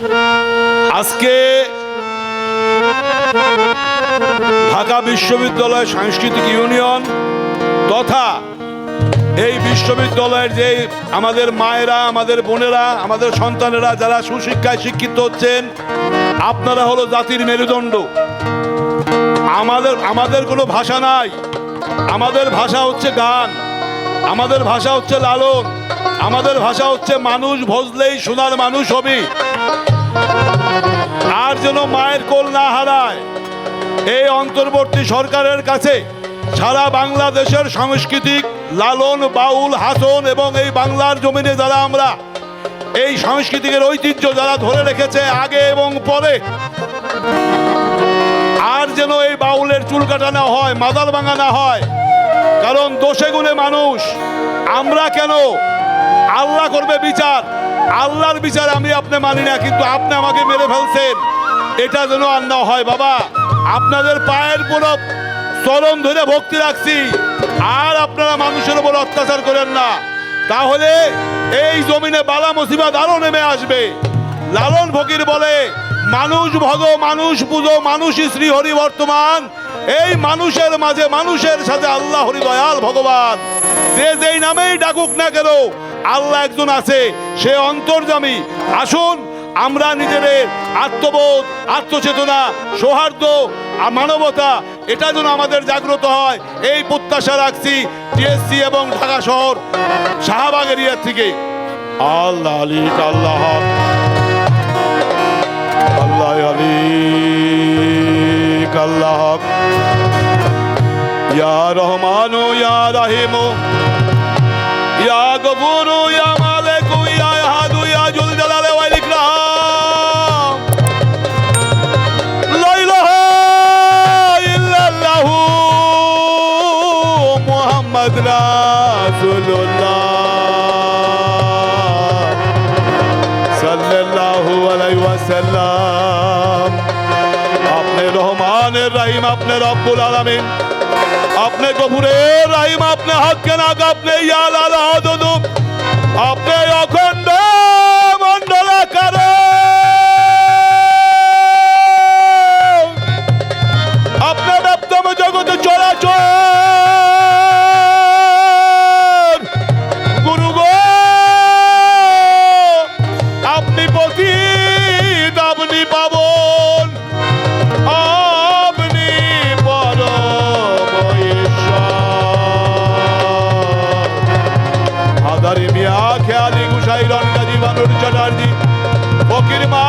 আজকে ঢাকা বিশ্ববিদ্যালয় সাংস্কৃতিক ইউনিয়ন তথা এই বিশ্ববিদ্যালয়ের যে আমাদের মায়েরা, আমাদের বোনেরা, আমাদের সন্তানেরা যারা সুশিক্ষায় শিক্ষিত হচ্ছেন, আপনারা হলো জাতির মেরুদণ্ড। আমাদের আমাদের কোনো ভাষা নাই। আমাদের ভাষা হচ্ছে গান। আমাদের ভাষা হচ্ছে লালন। আমাদের ভাষা হচ্ছে মানুষ ভজলেই সোনার মানুষ হবি। আর যেন মায়ের কোল না হারায়, এই অন্তর্বর্তী সরকারের কাছে সারা বাংলাদেশের সাংস্কৃতিক লালন, বাউল, হাসন এবং এই বাংলার জমিনে যারা আমরা, এই সাংস্কৃতিকের ঐতিহ্য যারা ধরে রেখেছে আগে এবং পরে, আর যেন এই বাউলের চুল কাটা না হয় মাদাল ভাঙা না হয় কারণ দোষে গুণে মানুষ। আমরা কেন? আল্লাহ করবে বিচার। আল্লাহর বিচার আমি আপনি মানি না, কিন্তু আপনি আমাকে মেরে ফেলছেন। এটা যেন আর না হয়, বাবা। আপনাদের পায়ের পুরো চরণ ধরে ভক্তি রাখছি। আর আপনারা মানুষের উপর অত্যাচার করেন না। তাহলে এই জমিনে বালা মুসিবত আরও নেমে আসবে। লালন ফকির বলে, মানুষ ভগ, মানুষ পুজো, মানুষই শ্রী হরি বর্তমান। এই মানুষের মাঝে, মানুষের সাথে আল্লাহ হরি দয়াল ভগবান। যে যেই নামেই ডাকুক না কেন, আল্লাহ একজন আছে, সে অন্তর্জামী আসুন, আমরা নিজেদের আত্মবোধ, আত্মচেতনা, সৌহার্দ্য মানবতা, এটা যেন আমাদের জাগ্রত হয়। এই প্রত্যাশা রাখছি টিএসসি এবং ঢাকা শহর শাহবাগ এরিয়া থেকে। আল্লাহ আলী, আল্লাহ। আল্লাহ আলী। আল্লাহ ইয়া রহমান, ইয়া রাহিম, ইয়া গফুর, ইয়া মালিক, ইয়া হাদু ইয়া জুল জালাল ওয়াল ইকরাম। লা ইলাহা ইল্লাল্লাহু মুহাম্মদ রাসূলুল্লাহ। রহিম আপনি রব্বুল আলামিন। আপনি গফুরের রাহিম, আপনি হককে নাক আপনি ইয়াল আলাদুদ আপনি অখণ্ড খেয়ালি গুসাই রনকা জীবানুর চ্যাটার্জি ফকির মাহমুদ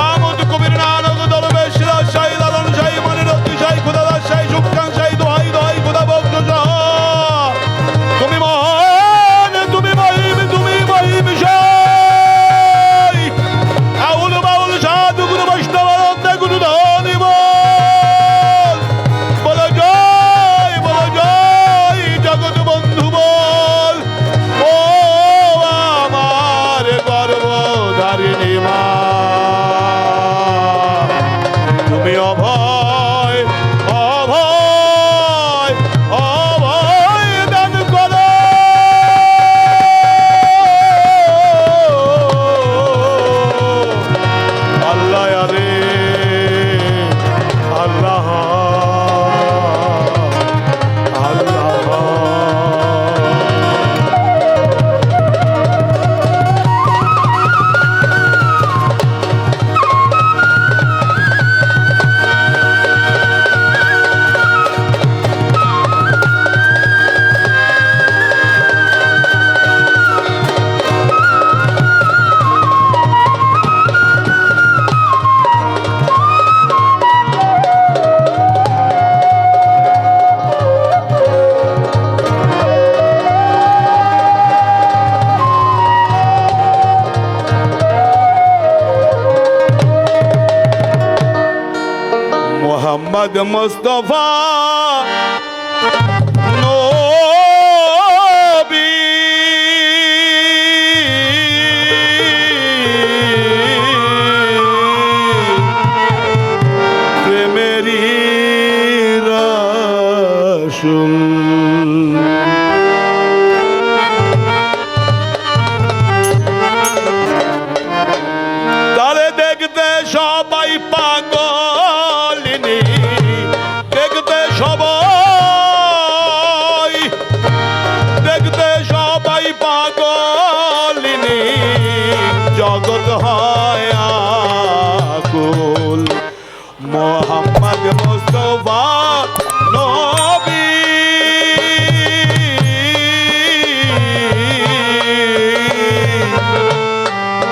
মোহাম্মদ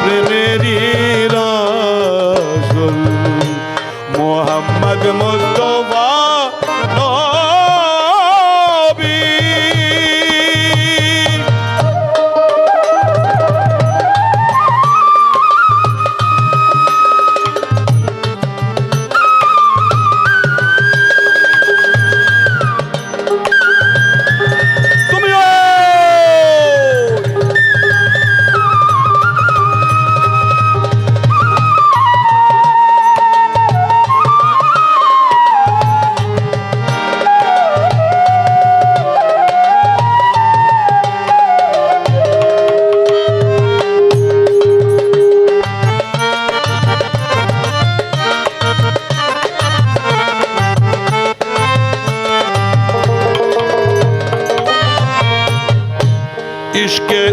প্রেমেরই ইশকে আল্লাহ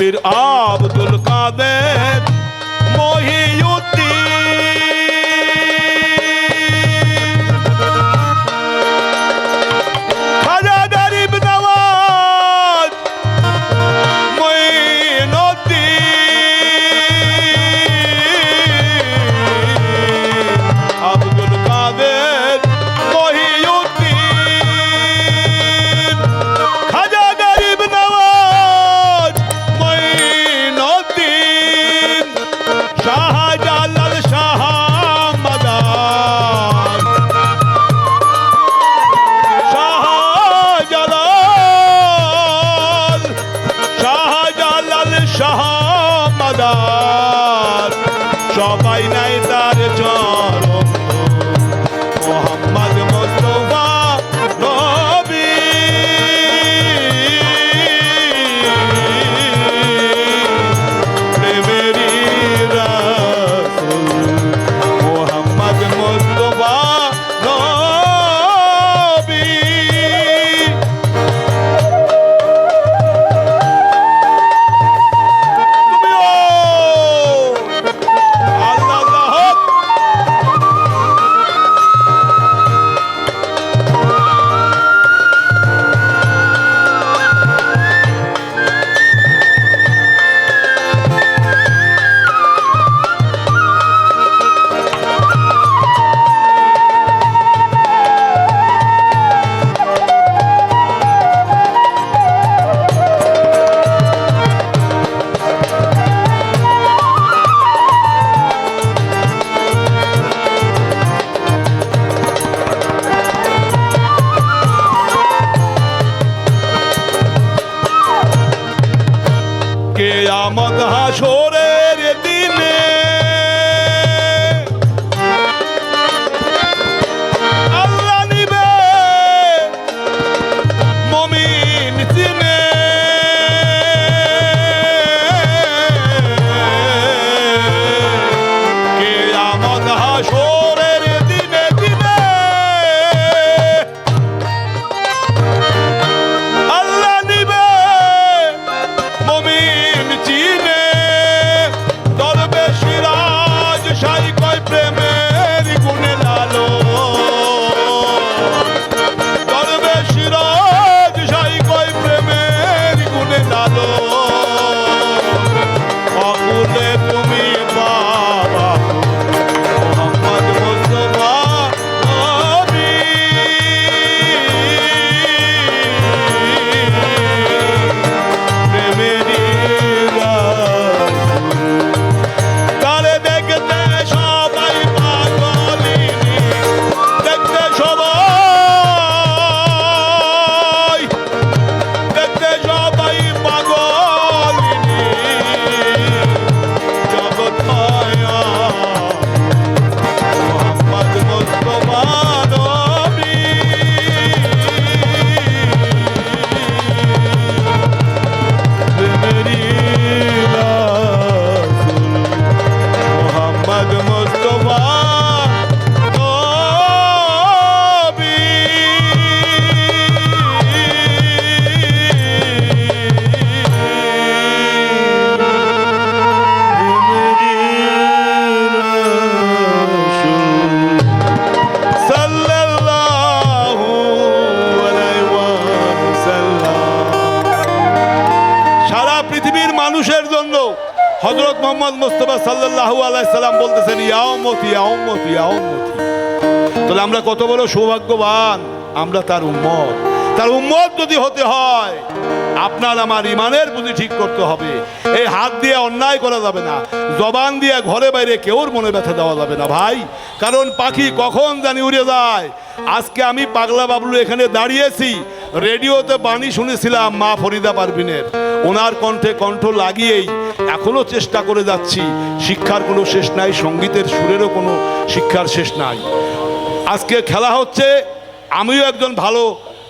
বড় হাসো পৃথিবীর মানুষের জন্য হজরত মোহাম্মদ মুস্তফা সাল্লাল্লাহু আলাইহি সাল্লাম বলতেছেন ইয়াউমতি ইয়াউমতি ইয়াউমতি তাহলে আমরা কত বড় সৌভাগ্যবান, আমরা তার উম্মত। তার উম্মত যদি হতে হয়, আপনার আমার ইমানের বুঝি ঠিক করতে হবে। এই হাত দিয়ে অন্যায় করা যাবে না, জবান দিয়ে ঘরে বাইরে কেউর মনে ব্যথা দেওয়া যাবে না ভাই। কারণ পাখি কখন জানি উড়ে যায়। আজকে আমি পাগলা বাবলু এখানে দাঁড়িয়েছি রেডিওতে বাণী শুনেছিলাম মা ফরিদা পারভিনের। ওনার কণ্ঠে কণ্ঠ লাগিয়েই এখনও চেষ্টা করে যাচ্ছি। শিক্ষার কোনো শেষ নাই, সঙ্গীতের সুরেরও কোনো শিক্ষার শেষ নাই। আজকে খেলা হচ্ছে, আমিও একজন ভালো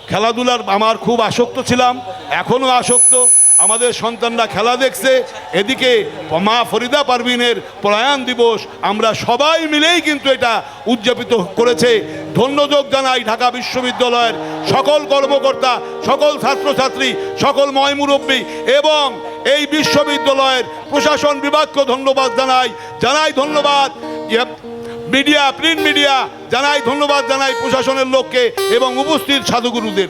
খেলাধুলার, আমার খুব আসক্ত ছিলাম এখনও আসক্ত। আমাদের সন্তানরা খেলা দেখছে। এদিকে মা ফরিদা পারভিনের প্রয়াণ দিবস আমরা সবাই মিলেই কিন্তু এটা উদযাপিত করেছে। ধন্যযোগ জানাই ঢাকা বিশ্ববিদ্যালয়ের সকল কর্মকর্তা, সকল ছাত্রছাত্রী, সকল ময় মুরব্বী এবং এই বিশ্ববিদ্যালয়ের প্রশাসন বিভাগকে ধন্যবাদ জানাই। জানাই ধন্যবাদ ইয়ে- মিডিয়া, প্রিন্ট মিডিয়া, জানাই ধন্যবাদ জানাই প্রশাসনের লোককে এবং উপস্থিত সাধুগুরুদের।